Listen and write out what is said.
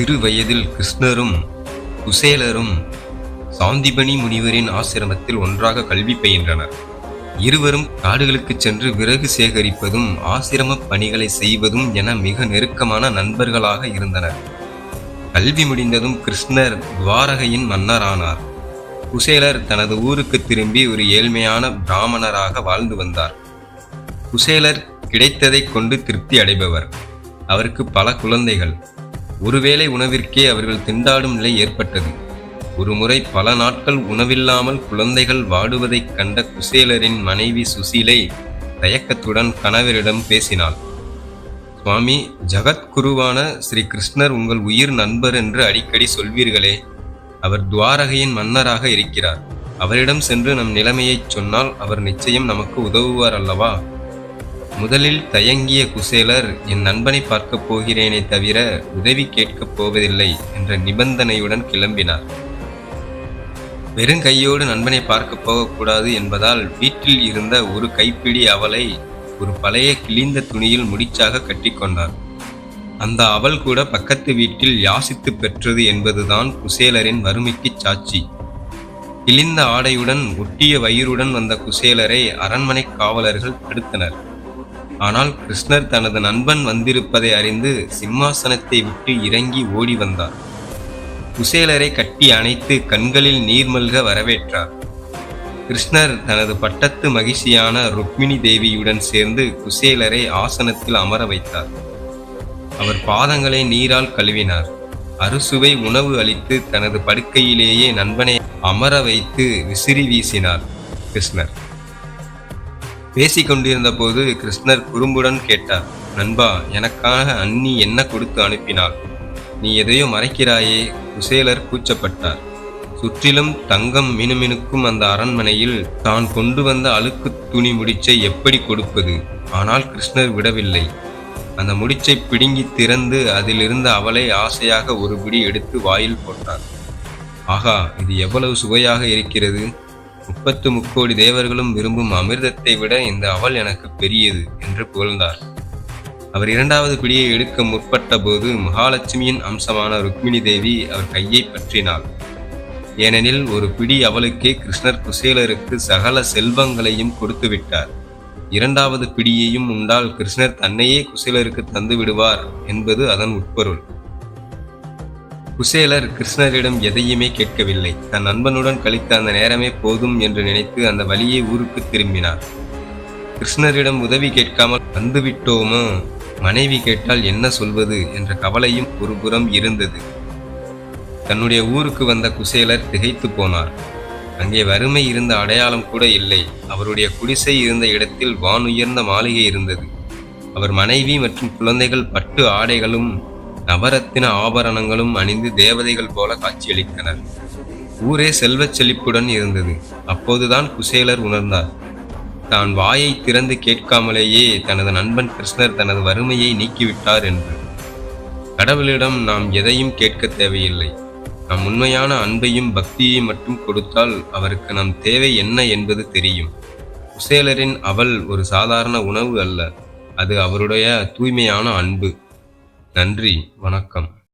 சிறு வயதில் கிருஷ்ணரும் குசேலரும் சாந்திபனி முனிவரின் ஆசிரமத்தில் ஒன்றாக கல்வி பயின்றனர். இருவரும் காடுகளுக்குச் சென்று விறகு சேகரிப்பதும் ஆசிரம பணிகளை செய்வதும் என மிக நெருக்கமான நண்பர்களாக இருந்தனர். கல்வி முடிந்ததும் கிருஷ்ணர் துவாரகையின் மன்னரானார். குசேலர் தனது ஊருக்கு திரும்பி ஒரு ஏழ்மையான பிராமணராக வாழ்ந்து வந்தார். குசேலர் கிடைத்ததைக் கொண்டு திருப்தி அடைபவர். அவருக்கு பல குழந்தைகள். ஒருவேளை உணவிற்கே அவர்கள் திண்டாடும் நிலை ஏற்பட்டது. ஒருமுறை பல நாட்கள் உணவில்லாமல் குழந்தைகள் வாடுவதைக் கண்ட குசேலரின் மனைவி சுசீலை தயக்கத்துடன் கணவரிடம் பேசினாள். சுவாமி ஜகத்குருவான ஸ்ரீ கிருஷ்ணர் உங்கள் உயிர் நண்பர் என்று அடிக்கடி சொல்வீர்களே. அவர் துவாரகையின் மன்னராக இருக்கிறார். அவரிடம் சென்று நம் நிலைமையைச் சொன்னால் அவர் நிச்சயம் நமக்கு உதவுவார் அல்லவா? முதலில் தயங்கிய குசேலர் என் நண்பனை பார்க்கப் போகிறேனே தவிர உதவி கேட்கப் போவதில்லை என்ற நிபந்தனையுடன் கிளம்பினார். வெறும் கையோடு நண்பனை பார்க்கப் போகக்கூடாது என்பதால் வீட்டில் இருந்த ஒரு கைப்பிடி அவளை ஒரு பழைய கிழிந்த துணியில் முடிச்சாக கட்டிக்கொண்டார் அந்த அவள் கூட பக்கத்து வீட்டில் யாசித்து பெற்றது என்பதுதான் குசேலரின் வறுமைக்குச் சாட்சி. கிழிந்த ஆடையுடன் ஒட்டிய வயிறுடன் வந்த குசேலரை அரண்மனை காவலர்கள் தடுத்தனர். ஆனால் கிருஷ்ணர் தனது நண்பன் வந்திருப்பதை அறிந்து சிம்மாசனத்தை விட்டு இறங்கி ஓடி வந்தார். குசேலரை கட்டி அணைத்து கண்களில் நீர்மல்க வரவேற்றார். கிருஷ்ணர் தனது பட்டத்து மகிழ்ச்சியான ருக்மிணி தேவியுடன் சேர்ந்து குசேலரை ஆசனத்தில் அமர வைத்தார். அவர் பாதங்களை நீரால் கழுவினார். அறுசுவை உணவு அளித்து தனது படுக்கையிலேயே நண்பனை அமர வைத்து விசிறி வீசினார் கிருஷ்ணர். பேசிக் கொண்டிருந்த போது கிருஷ்ணர் குறும்புடன் கேட்டார் நண்பா எனக்காக அன்னி என்ன கொடுத்து அனுப்பினாள்? நீ எதையோ மறைக்கிறாயே குசேலர் கூச்சப்பட்டார். சுற்றிலும் தங்கம் மினுமினுக்கும் அந்த அரண்மனையில் தான் கொண்டு வந்த அழுக்கு துணி முடிச்சை எப்படி கொடுப்பது? ஆனால் கிருஷ்ணர் விடவில்லை. அந்த முடிச்சை பிடுங்கி திறந்து அதிலிருந்த அவளை ஆசையாக ஒரு பிடி எடுத்து வாயில் போட்டார். ஆகா இது எவ்வளவு சுவையாக இருக்கிறது! முப்பத்து முக்கோடி தேவர்களும் விரும்பும் அமிர்தத்தை விட இந்த அவள் எனக்கு பெரியது என்று புகழ்ந்தார். அவர் இரண்டாவது பிடியை எடுக்க முற்பட்ட போது மகாலட்சுமியின் அம்சமான ருக்மிணி தேவி அவர் கையை பற்றினாள். ஏனெனில் ஒரு பிடி அவளுக்கே கிருஷ்ணர் குசேலருக்கு சகல செல்வங்களையும் கொடுத்து விட்டார். இரண்டாவது பிடியையும் உண்டால் கிருஷ்ணர் தன்னையே குசேலருக்கு தந்து விடுவார் என்பது அதன் உட்பொருள். குசேலர் கிருஷ்ணரிடம் எதையுமே கேட்கவில்லை. தன் நண்பனுடன் கழித்த அந்த நேரமே போதும் என்று நினைத்து அந்த வழியே ஊருக்கு திரும்பினார் கிருஷ்ணரிடம் உதவி கேட்காமல் வந்துவிட்டோமோ? மனைவி கேட்டால் என்ன சொல்வது? என்ற கவலையும் ஒருபுறம் இருந்தது. தன்னுடைய ஊருக்கு வந்த குசேலர் திகைத்து போனார். அங்கே வறுமை இருந்த அடையாளம் கூட இல்லை. அவருடைய குடிசை இருந்த இடத்தில் வானுயர்ந்த மாளிகை இருந்தது. அவர் மனைவி மற்றும் குழந்தைகள் பட்டு ஆடைகளும் நவரத்தின ஆபரணங்களும் அணிந்து தேவதைகள் போல காட்சியளித்தனர். ஊரே செல்வச் செழிப்புடன் இருந்தது. அப்போதுதான் குசேலர் உணர்ந்தார். தான் வாயை திறந்து கேட்காமலேயே தனது நண்பன் கிருஷ்ணர் தனது வறுமையை நீக்கிவிட்டார் என்று. கடவுளிடம் நாம் எதையும் கேட்க தேவையில்லை. நம் உண்மையான அன்பையும் பக்தியை மட்டும் கொடுத்தால் அவருக்கு நம் தேவை என்ன என்பது தெரியும். குசேலரின் அவள் ஒரு சாதாரண உணவு அல்ல. அது அவருடைய தூய்மையான அன்பு. நன்றி வணக்கம்.